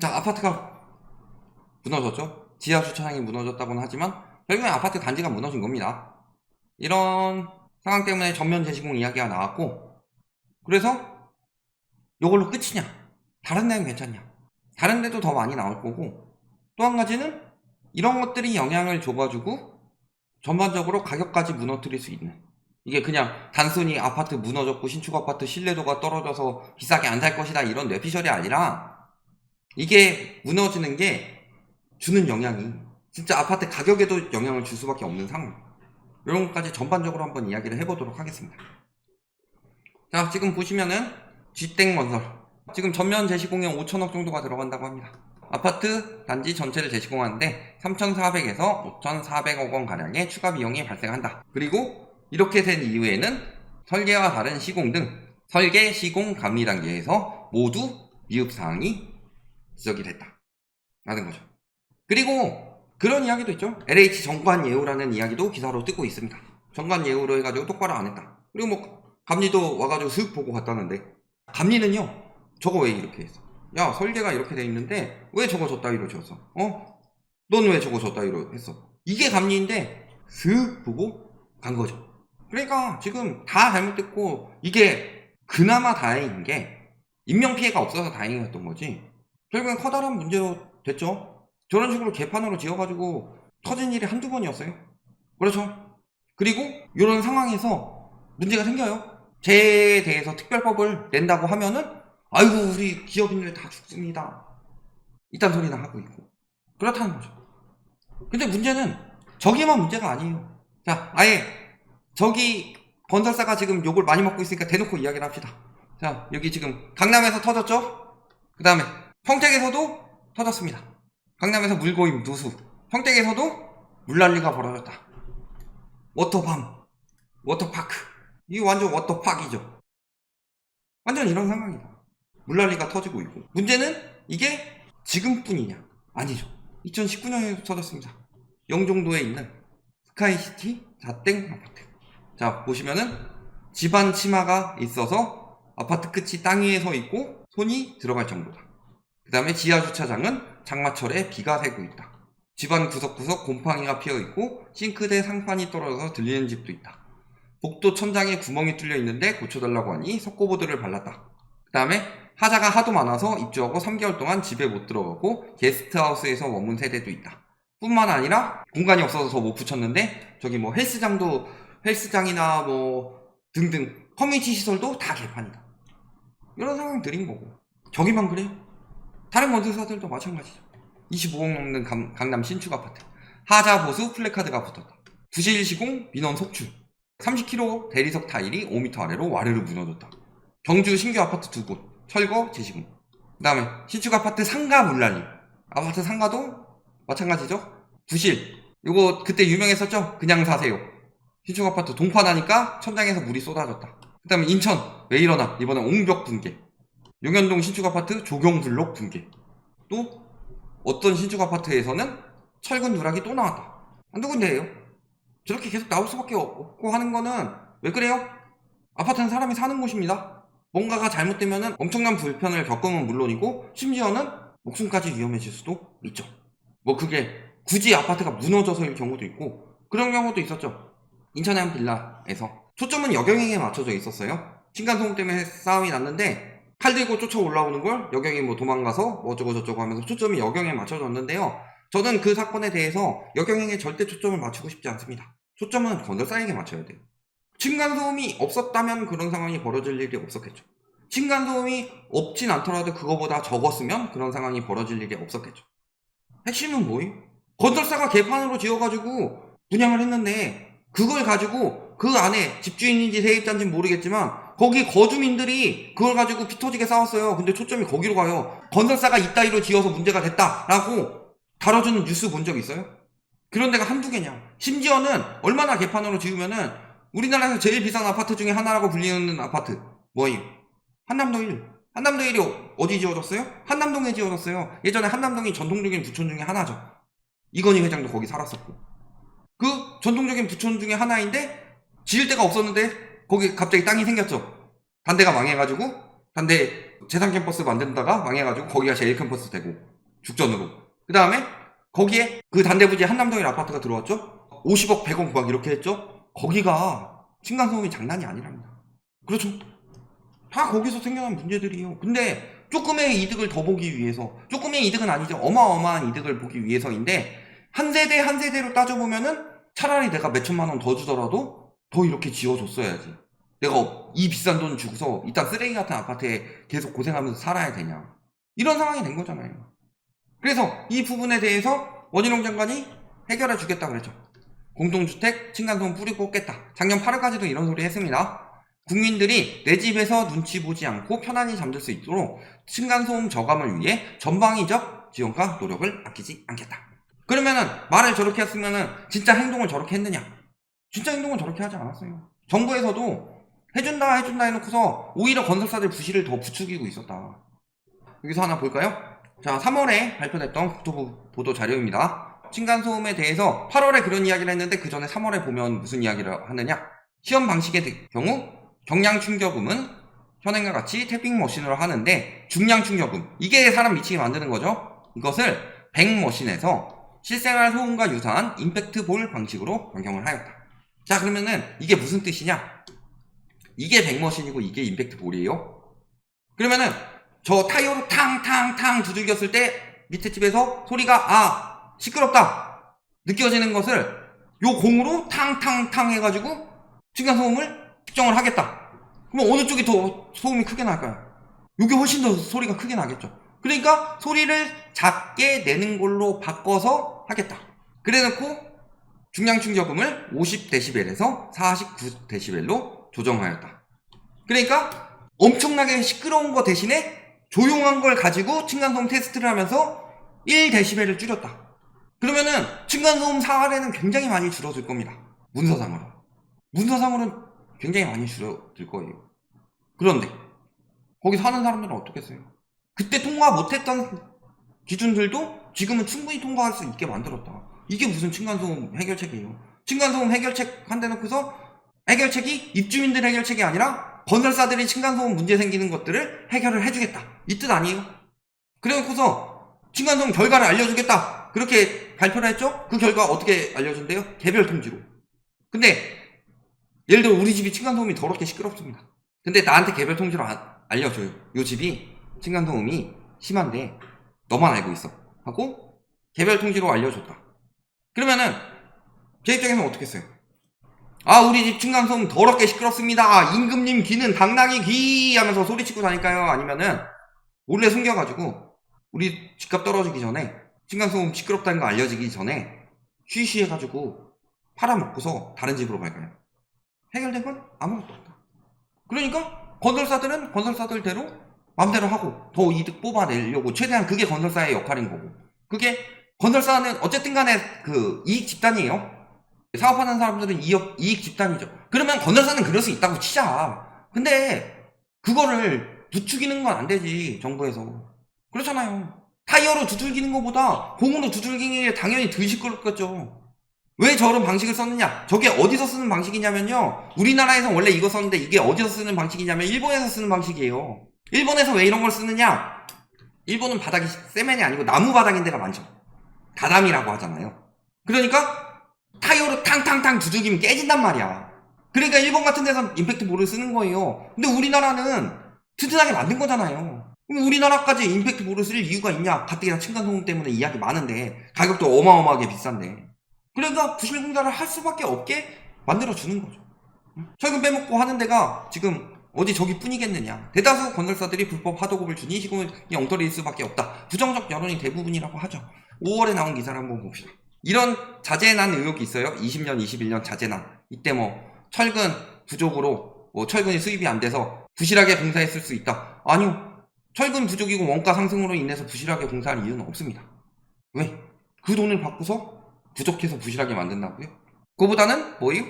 자, 아파트가 무너졌죠? 지하 주차장이 무너졌다고는 하지만 결국엔 아파트 단지가 무너진 겁니다. 이런 상황 때문에 전면 재시공 이야기가 나왔고 그래서 이걸로 끝이냐? 다른 데는 괜찮냐? 다른 데도 더 많이 나올 거고 또 한 가지는 이런 것들이 영향을 줘가지고 전반적으로 가격까지 무너뜨릴 수 있는 이게 그냥 단순히 아파트 무너졌고 신축 아파트 신뢰도가 떨어져서 비싸게 안 살 것이다 이런 뇌피셜이 아니라 이게 무너지는 게 주는 영향이 진짜 아파트 가격에도 영향을 줄 수밖에 없는 상황. 이런 것까지 전반적으로 한번 이야기를 해보도록 하겠습니다. 자 지금 보시면은 G땡 건설. 지금 전면 재시공에 5천억 정도가 들어간다고 합니다. 아파트 단지 전체를 재시공하는데 3,400에서 5,400억 원 가량의 추가 비용이 발생한다. 그리고 이렇게 된 이후에는 설계와 다른 시공 등 설계, 시공, 감리 단계에서 모두 미흡 사항이 지적이 됐다. 라는 거죠. 그리고 그런 이야기도 있죠. LH 정관 예우라는 이야기도 기사로 뜨고 있습니다. 정관 예우로 해가지고 똑바로 안 했다. 그리고 뭐 감리도 와가지고 슥 보고 갔다는데 감리는요. 저거 왜 이렇게 했어? 야 설계가 이렇게 돼 있는데 왜 저거 저 따위로 지었어? 어? 넌 왜 저거 저 따위로 했어? 이게 감리인데 슥 보고 간 거죠. 그러니까 지금 다 잘못됐고 이게 그나마 다행인 게 인명 피해가 없어서 다행이었던 거지. 결국엔 커다란 문제로 됐죠. 저런 식으로 개판으로 지어가지고 터진 일이 한두 번이었어요. 그렇죠. 그리고 이런 상황에서 문제가 생겨요. 쟤에 대해서 특별법을 낸다고 하면은 아이고 우리 기업인들 다 죽습니다. 이딴 소리나 하고 있고 그렇다는 거죠. 근데 문제는 저기만 문제가 아니에요. 자 아예 저기 건설사가 지금 욕을 많이 먹고 있으니까 대놓고 이야기를 합시다. 자 여기 지금 강남에서 터졌죠? 그 다음에 평택에서도 터졌습니다. 강남에서 물고임 누수 평택에서도 물난리가 벌어졌다. 워터밤 워터파크 이게 완전 워터파크이죠. 완전 이런 상황이다. 물난리가 터지고 있고 문제는 이게 지금뿐이냐 아니죠 2019년에 터졌습니다 영종도에 있는 스카이시티 자땡 아파트 자 보시면은 집안 치마가 있어서 아파트 끝이 땅 위에 서 있고 손이 들어갈 정도다 그 다음에 지하 주차장은 장마철에 비가 새고 있다 집안 구석구석 곰팡이가 피어 있고 싱크대 상판이 떨어져서 들리는 집도 있다 복도 천장에 구멍이 뚫려 있는데 고쳐달라고 하니 석고보드를 발랐다 그 다음에 하자가 하도 많아서 입주하고 3개월 동안 집에 못 들어가고 게스트하우스에서 머문 세대도 있다. 뿐만 아니라 공간이 없어서 더 못 붙였는데 저기 뭐 헬스장도 헬스장이나 뭐 등등 커뮤니티 시설도 다 개판이다. 이런 상황 드린 거고 저기만 그래요? 다른 건설사들도 마찬가지죠. 25억 넘는 감- 강남 신축 아파트 하자 보수 플래카드가 붙었다. 부실 시공 민원 속출 30kg 대리석 타일이 5m 아래로 와르르 무너졌다. 경주 신규 아파트 두 곳, 철거, 재시공. 그 다음에 신축 아파트 상가 물난리. 아파트 상가도 마찬가지죠. 부실. 요거 그때 유명했었죠? 그냥 사세요. 신축 아파트 동파나니까 천장에서 물이 쏟아졌다. 그 다음에 인천 왜 이러나 이번에 옹벽 붕괴. 용현동 신축 아파트 조경블록 붕괴. 또 어떤 신축 아파트에서는 철근 누락이 또 나왔다. 한두 군데예요. 저렇게 계속 나올 수밖에 없고 하는 거는 왜 그래요? 아파트는 사람이 사는 곳입니다. 뭔가가 잘못되면 엄청난 불편을 겪으면 물론이고 심지어는 목숨까지 위험해질 수도 있죠. 뭐 그게 굳이 아파트가 무너져서일 경우도 있고 그런 경우도 있었죠. 인천의 한 빌라에서 초점은 여경에게 맞춰져 있었어요. 층간소음 때문에 싸움이 났는데 칼 들고 쫓아 올라오는 걸 여경이 뭐 도망가서 뭐 어쩌고 저쩌고 하면서 초점이 여경에 맞춰졌는데요. 저는 그 사건에 대해서 여경에게 절대 초점을 맞추고 싶지 않습니다. 초점은 건설사에게 맞춰야 돼요. 층간소음이 없었다면 그런 상황이 벌어질 일이 없었겠죠. 층간소음이 없진 않더라도 그거보다 적었으면 그런 상황이 벌어질 일이 없었겠죠. 핵심은 뭐예요? 건설사가 개판으로 지어가지고 분양을 했는데 그걸 가지고 그 안에 집주인인지 세입자인지 모르겠지만 거기 거주민들이 그걸 가지고 피 터지게 싸웠어요. 근데 초점이 거기로 가요. 건설사가 이따위로 지어서 문제가 됐다라고 다뤄주는 뉴스 본 적 있어요? 그런 데가 한두 개냐. 심지어는 얼마나 개판으로 지으면은 우리나라에서 제일 비싼 아파트 중에 하나라고 불리는 아파트 뭐예요? 한남동 1 한남동 1이 어디 지어졌어요? 한남동에 지어졌어요 예전에 한남동이 전통적인 부촌 중에 하나죠 이건희 회장도 거기 살았었고 그 전통적인 부촌 중에 하나인데 지을 데가 없었는데 거기 갑자기 땅이 생겼죠. 단대가 망해가지고 단대 재산 캠퍼스 만든다가 망해가지고 거기가 제일 캠퍼스 되고 죽전으로. 그 다음에 거기에 그 단대 부지에 한남동일 아파트가 들어왔죠. 50억 100억 막 이렇게 했죠. 거기가 층간소음이 장난이 아니랍니다. 그렇죠. 다 거기서 생겨난 문제들이에요. 근데 조금의 이득을 더 보기 위해서 조금의 이득은 아니죠. 어마어마한 이득을 보기 위해서인데 한 세대 한 세대로 따져보면은 차라리 내가 몇 천만 원 더 주더라도 더 이렇게 지어줬어야지 내가 이 비싼 돈 주고서 이딴 쓰레기 같은 아파트에 계속 고생하면서 살아야 되냐. 이런 상황이 된 거잖아요. 그래서 이 부분에 대해서 원희룡 장관이 해결해 주겠다 그랬죠. 공동주택 층간소음 뿌리고 깼다. 작년 8월까지도 이런 소리 했습니다. 국민들이 내 집에서 눈치 보지 않고 편안히 잠들 수 있도록 층간소음 저감을 위해 전방위적 지원과 노력을 아끼지 않겠다. 그러면은 말을 저렇게 했으면은 진짜 행동을 저렇게 했느냐? 진짜 행동을 저렇게 하지 않았어요. 정부에서도 해준다 해준다 해놓고서 오히려 건설사들 부실을 더 부추기고 있었다. 여기서 하나 볼까요? 자, 3월에 발표됐던 국토부 보도 자료입니다. 층간소음에 대해서 8월에 그런 이야기를 했는데 그 전에 3월에 보면 무슨 이야기를 하느냐? 시험 방식의 경우 경량 충격음은 현행과 같이 태핑 머신으로 하는데 중량 충격음 이게 사람 미치게 만드는 거죠. 이것을 100 머신에서 실생활 소음과 유사한 임팩트 볼 방식으로 변경을 하였다. 자 그러면은 이게 무슨 뜻이냐? 이게 100 머신이고 이게 임팩트 볼이에요. 그러면은 저 타이어로 탕탕탕 두들겼을 때 밑에 집에서 소리가 아 시끄럽다 느껴지는 것을 요 공으로 탕탕탕 해가지고 층간소음을 측정을 하겠다. 그럼 어느 쪽이 더 소음이 크게 날까요? 이게 훨씬 더 소리가 크게 나겠죠. 그러니까 소리를 작게 내는 걸로 바꿔서 하겠다. 그래놓고 중량 충격음을 50dB에서 49dB로 조정하였다. 그러니까 엄청나게 시끄러운 거 대신에 조용한 걸 가지고 층간소음 테스트를 하면서 1dB를 줄였다. 그러면은 층간소음 사활에는 굉장히 많이 줄어들 겁니다. 문서상으로. 문서상으로는 굉장히 많이 줄어들 거예요. 그런데 거기 사는 사람들은 어떻겠어요? 그때 통과 못했던 기준들도 지금은 충분히 통과할 수 있게 만들었다. 이게 무슨 층간소음 해결책이에요? 층간소음 해결책 한대 놓고서 해결책이 입주민들 해결책이 아니라 건설사들이 층간소음 문제 생기는 것들을 해결을 해주겠다. 이 뜻 아니에요? 그래 놓고서 층간소음 결과를 알려주겠다. 그렇게 발표를 했죠? 그 결과 어떻게 알려준대요? 개별 통지로. 근데 예를 들어 우리 집이 층간소음이 더럽게 시끄럽습니다. 근데 나한테 개별 통지로 아- 알려줘요. 요 집이 층간소음이 심한데 너만 알고 있어. 하고 개별 통지로 알려줬다. 그러면은 제 입장에서는 어떻게 했어요? 아 우리 집 층간소음 더럽게 시끄럽습니다. 임금님 귀는 당나귀 귀 하면서 소리치고 다닐까요? 아니면은 몰래 숨겨가지고 우리 집값 떨어지기 전에 층간소음 시끄럽다는 거 알려지기 전에 쉬쉬 해가지고 팔아먹고서 다른 집으로 갈까요? 해결된 건 아무것도 없다. 그러니까 건설사들은 건설사들대로 마음대로 하고 더 이득 뽑아내려고 최대한 그게 건설사의 역할인 거고 그게 건설사는 어쨌든 간에 그 이익 집단이에요. 사업하는 사람들은 이익, 이익 집단이죠. 그러면 건설사는 그럴 수 있다고 치자. 근데 그거를 부추기는 건 안 되지 정부에서. 그렇잖아요. 타이어로 두들기는 것보다 공으로 두들기는 게 당연히 덜 시끄럽겠죠. 왜 저런 방식을 썼느냐? 저게 어디서 쓰는 방식이냐면요. 우리나라에서 원래 이거 썼는데 이게 어디서 쓰는 방식이냐면 일본에서 쓰는 방식이에요. 일본에서 왜 이런 걸 쓰느냐? 일본은 바닥이 세면이 아니고 나무 바닥인 데가 많죠. 다담이라고 하잖아요. 그러니까 타이어로 탕탕탕 두들기면 깨진단 말이야. 그러니까 일본 같은 데서 임팩트 볼을 쓰는 거예요. 근데 우리나라는 튼튼하게 만든 거잖아요. 그럼 우리나라까지 임팩트 볼을 쓸 이유가 있냐? 가뜩이나 층간소음 때문에 이야기 많은데 가격도 어마어마하게 비싼데. 그러니까 부실 공사를 할 수밖에 없게 만들어 주는 거죠. 철근 빼먹고 하는 데가 지금 어디 저기 뿐이겠느냐. 대다수 건설사들이 불법 하도급을 주니 시공이 엉터리일 수밖에 없다. 부정적 여론이 대부분이라고 하죠. 5월에 나온 기사를 한번 봅시다. 이런 자재난 의혹이 있어요. 20년, 21년 자재난. 이때 뭐 철근 부족으로 뭐 철근이 수입이 안 돼서 부실하게 공사했을 수 있다. 아니요. 철근 부족이고 원가 상승으로 인해서 부실하게 공사할 이유는 없습니다. 왜? 그 돈을 받고서 부족해서 부실하게 만든다고요? 그보다는 뭐예요?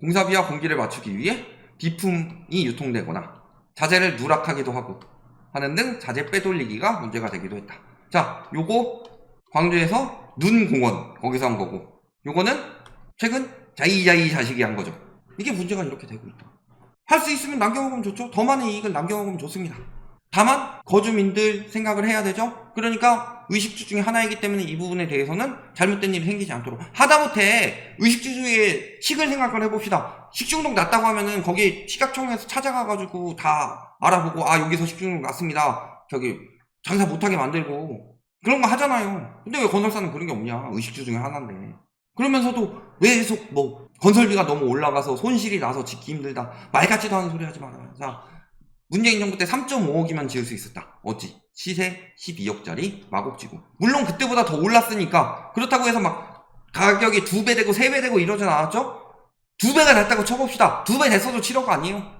공사비와 공기를 맞추기 위해 비품이 유통되거나 자재를 누락하기도 하고 하는 등 자재 빼돌리기가 문제가 되기도 했다. 자, 요거 광주에서 눈공원 거기서 한 거고 요거는 최근 자이자이 자식이 한 거죠. 이게 문제가 이렇게 되고 있다. 할 수 있으면 남겨먹으면 좋죠. 더 많은 이익을 남겨먹으면 좋습니다. 다만 거주민들 생각을 해야 되죠. 그러니까 의식주 중에 하나이기 때문에 이 부분에 대해서는 잘못된 일이 생기지 않도록 하다못해 의식주 중에 식을 생각을 해봅시다. 식중독 났다고 하면은 거기 식약청에서 찾아가가지고 다 알아보고 아 여기서 식중독 났습니다. 저기 장사 못하게 만들고 그런 거 하잖아요. 근데 왜 건설사는 그런 게 없냐? 의식주 중에 하나인데. 그러면서도 왜 계속 뭐 건설비가 너무 올라가서 손실이 나서 짓기 힘들다. 말 같지도 않은 소리 하지 말아요. 자, 문재인 정부 때 3.5억이면 지을 수 있었다. 어찌? 시세 12억짜리 마곡지구. 물론 그때보다 더 올랐으니까 그렇다고 해서 막 가격이 두 배 되고 세 배 되고 이러진 않았죠? 두 배가 됐다고 쳐봅시다. 두 배 됐어도 7억 아니에요.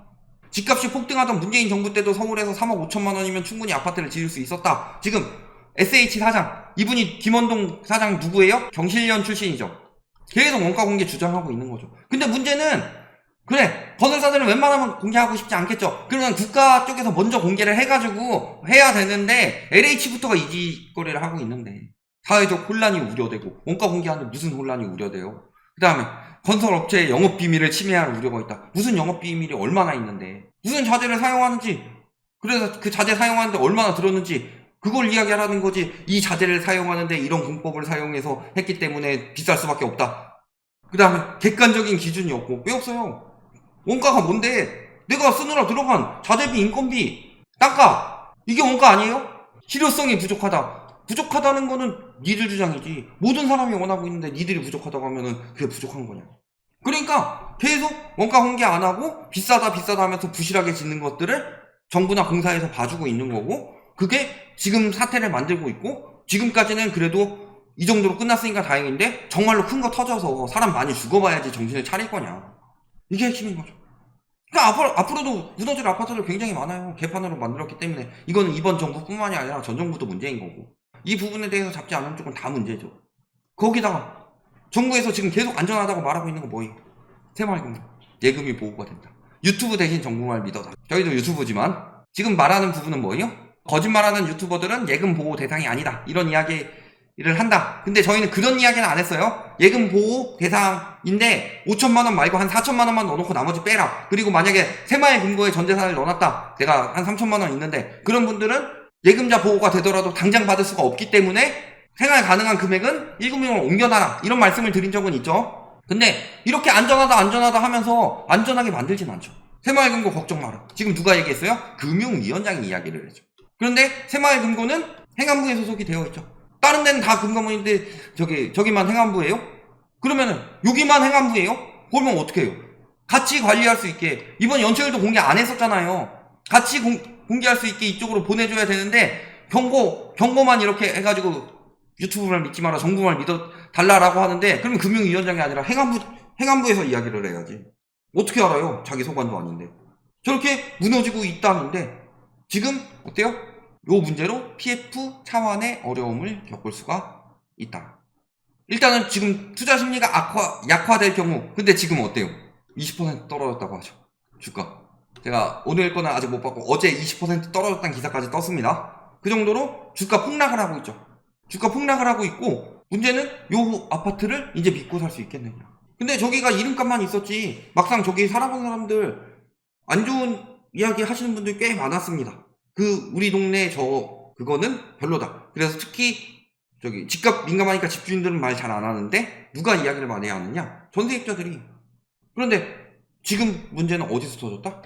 집값이 폭등하던 문재인 정부 때도 서울에서 3억 5천만 원이면 충분히 아파트를 지을 수 있었다. 지금 SH 사장 이분이 김원동 사장 누구예요? 경실련 출신이죠. 계속 원가 공개 주장하고 있는 거죠. 근데 문제는 그래 건설사들은 웬만하면 공개하고 싶지 않겠죠. 그러면 국가 쪽에서 먼저 공개를 해가지고 해야 되는데 LH부터가 이 짓거리를 하고 있는데 사회적 혼란이 우려되고 원가 공개하는데 무슨 혼란이 우려돼요. 그 다음에 건설업체의 영업 비밀을 침해할 우려가 있다. 무슨 영업 비밀이 얼마나 있는데 무슨 자재를 사용하는지 그래서 그 자재 사용하는데 얼마나 들었는지 그걸 이야기하라는 거지. 이 자재를 사용하는데 이런 공법을 사용해서 했기 때문에 비쌀 수밖에 없다. 그 다음에 객관적인 기준이 없고 왜 없어요? 원가가 뭔데? 내가 쓰느라 들어간 자재비, 인건비, 땅값 이게 원가 아니에요? 실효성이 부족하다. 부족하다는 거는 니들 주장이지. 모든 사람이 원하고 있는데 니들이 부족하다고 하면은 그게 부족한 거냐? 그러니까 계속 원가 공개 안 하고 비싸다 비싸다 하면서 부실하게 짓는 것들을 정부나 공사에서 봐주고 있는 거고 그게 지금 사태를 만들고 있고 지금까지는 그래도 이 정도로 끝났으니까 다행인데 정말로 큰 거 터져서 사람 많이 죽어봐야지 정신을 차릴 거냐 이게 핵심인 거죠. 그러니까 앞으로, 앞으로 도 무너질 아파트들 굉장히 많아요. 개판으로 만들었기 때문에. 이거는 이번 정부뿐만이 아니라 전 정부도 문제인 거고. 이 부분에 대해서 잡지 않은 쪽은 다 문제죠. 거기다가 정부에서 지금 계속 안전하다고 말하고 있는 거 뭐예요? 새마을금고 예금이 보호가 된다. 유튜브 대신 정부말 믿어다 저희도 유튜브지만 지금 말하는 부분은 뭐예요? 거짓말하는 유튜버들은 예금 보호 대상이 아니다. 이런 이야기 를 한다. 근데 저희는 그런 이야기는 안 했어요. 예금 보호 대상인데 5천만 원 말고 한 4천만 원만 넣어놓고 나머지 빼라. 그리고 만약에 새마을 금고에 전 재산을 넣어놨다. 내가 한 3천만 원 있는데 그런 분들은 예금자 보호가 되더라도 당장 받을 수가 없기 때문에 생활 가능한 금액은 1금융으로 옮겨놔라. 이런 말씀을 드린 적은 있죠. 근데 이렇게 안전하다 안전하다 하면서 안전하게 만들진 않죠. 새마을 금고 걱정 마라. 지금 누가 얘기했어요? 금융위원장이 이야기를 했죠. 그런데 새마을 금고는 행안부에 소속이 되어 있죠. 다른 데는 다 금감원인데 저기 저기만 행안부예요? 그러면은 여기만 행안부예요? 그러면 어떻게 해요? 같이 관리할 수 있게 이번 연체율도 공개 안 했었잖아요. 같이 공, 공개할 수 있게 이쪽으로 보내줘야 되는데 경고 경고만 이렇게 해가지고 유튜브를 믿지 마라 정부만 믿어 달라라고 하는데 그러면 금융위원장이 아니라 행안부 행안부에서 이야기를 해야지. 어떻게 알아요? 자기 소관도 아닌데. 저렇게 무너지고 있다는데 지금 어때요? 요 문제로 PF 차원의 어려움을 겪을 수가 있다. 일단은 지금 투자 심리가 악화, 약화될 경우, 근데 지금 어때요? 20% 떨어졌다고 하죠. 주가. 제가 오늘 거는 아직 못 봤고, 어제 20% 떨어졌다는 기사까지 떴습니다. 그 정도로 주가 폭락을 하고 있죠. 주가 폭락을 하고 있고, 문제는 요 아파트를 이제 믿고 살 수 있겠느냐. 근데 저기가 이름값만 있었지, 막상 저기 살아본 사람들, 안 좋은 이야기 하시는 분들이 꽤 많았습니다. 그 우리 동네 저 그거는 별로다. 그래서 특히 저기 집값 민감하니까 집주인들은 말 잘 안 하는데 누가 이야기를 많이 하느냐? 전세입자들이. 그런데 지금 문제는 어디서 터졌다?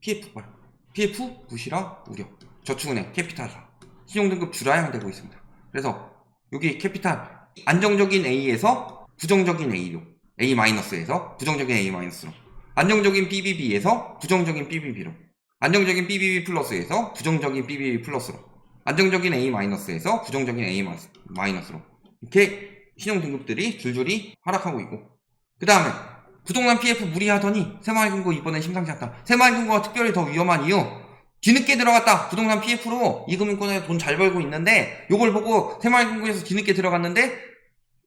PF발. PF 부실화 우려. 저축은행 캐피탈사. 신용등급 줄하향되고 있습니다. 그래서 여기 캐피탈 안정적인 A에서 부정적인 A로 A-에서 부정적인 A-로 안정적인 BBB에서 부정적인 BBB로 안정적인 BBB 플러스에서 부정적인 BBB 플러스로. 안정적인 A-에서 부정적인 A-로. 이렇게 신용 등급들이 줄줄이 하락하고 있고. 그 다음에 부동산 PF 무리하더니 새마을금고 이번엔 심상치 않다. 새마을금고가 특별히 더 위험한 이유. 뒤늦게 들어갔다. 부동산 PF로 이금융권에 돈 잘 벌고 있는데 요걸 보고 새마을금고에서 뒤늦게 들어갔는데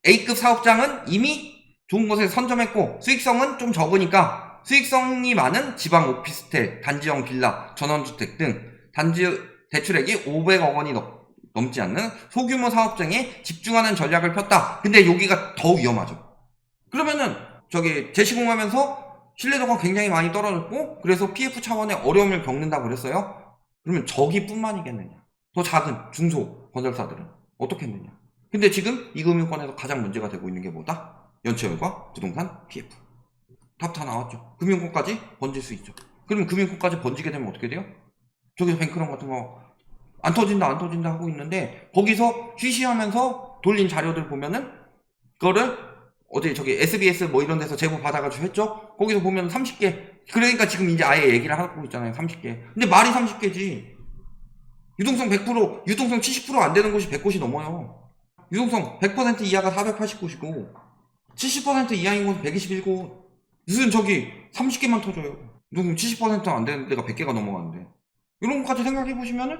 A급 사업장은 이미 좋은 곳에 선점했고 수익성은 좀 적으니까 수익성이 많은 지방 오피스텔, 단지형 빌라, 전원주택 등 단지 대출액이 500억 원이 넘, 넘지 않는 소규모 사업장에 집중하는 전략을 폈다. 근데 여기가 더 위험하죠. 그러면은 저기 재시공하면서 신뢰도가 굉장히 많이 떨어졌고 그래서 PF 차원의 어려움을 겪는다고 그랬어요. 그러면 저기뿐만이겠느냐? 더 작은 중소 건설사들은 어떻게 했느냐? 근데 지금 이 금융권에서 가장 문제가 되고 있는 게 뭐다? 연체율과 부동산 PF. 답 다 나왔죠. 금융권까지 번질 수 있죠. 그러면 금융권까지 번지게 되면 어떻게 돼요? 저기서 뱅크런 같은 거 안 터진다 안 터진다 하고 있는데 거기서 쉬쉬하면서 돌린 자료들 보면은 그거를 어디 저기 SBS 뭐 이런 데서 제보 받아가지고 했죠? 거기서 보면 30개 그러니까 지금 이제 아예 얘기를 하고 있잖아요 30개 근데 말이 30개지 유동성 100% 유동성 70%안 되는 곳이 100곳이 넘어요 유동성 100% 이하가 480곳이고 70% 이하인 곳은 121곳 무슨 저기 30개만 터져요. 유동성 70%안 되는 데가 100개가 넘어가는데. 이런 것까지 생각해 보시면은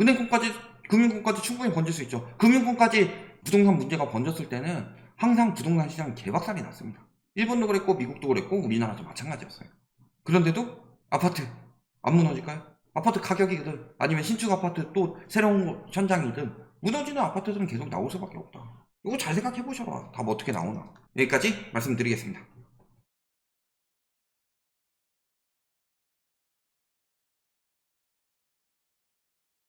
은행권까지 금융권까지 충분히 번질 수 있죠. 금융권까지 부동산 문제가 번졌을 때는 항상 부동산 시장 개박살이 났습니다. 일본도 그랬고 미국도 그랬고 우리나라도 마찬가지였어요. 그런데도 아파트 안 무너질까요? 아파트 가격이든 아니면 신축 아파트 또 새로운 현장이든 무너지는 아파트들은 계속 나올 수밖에 없다. 이거 잘 생각해 보셔라. 답 어떻게 나오나. 여기까지 말씀드리겠습니다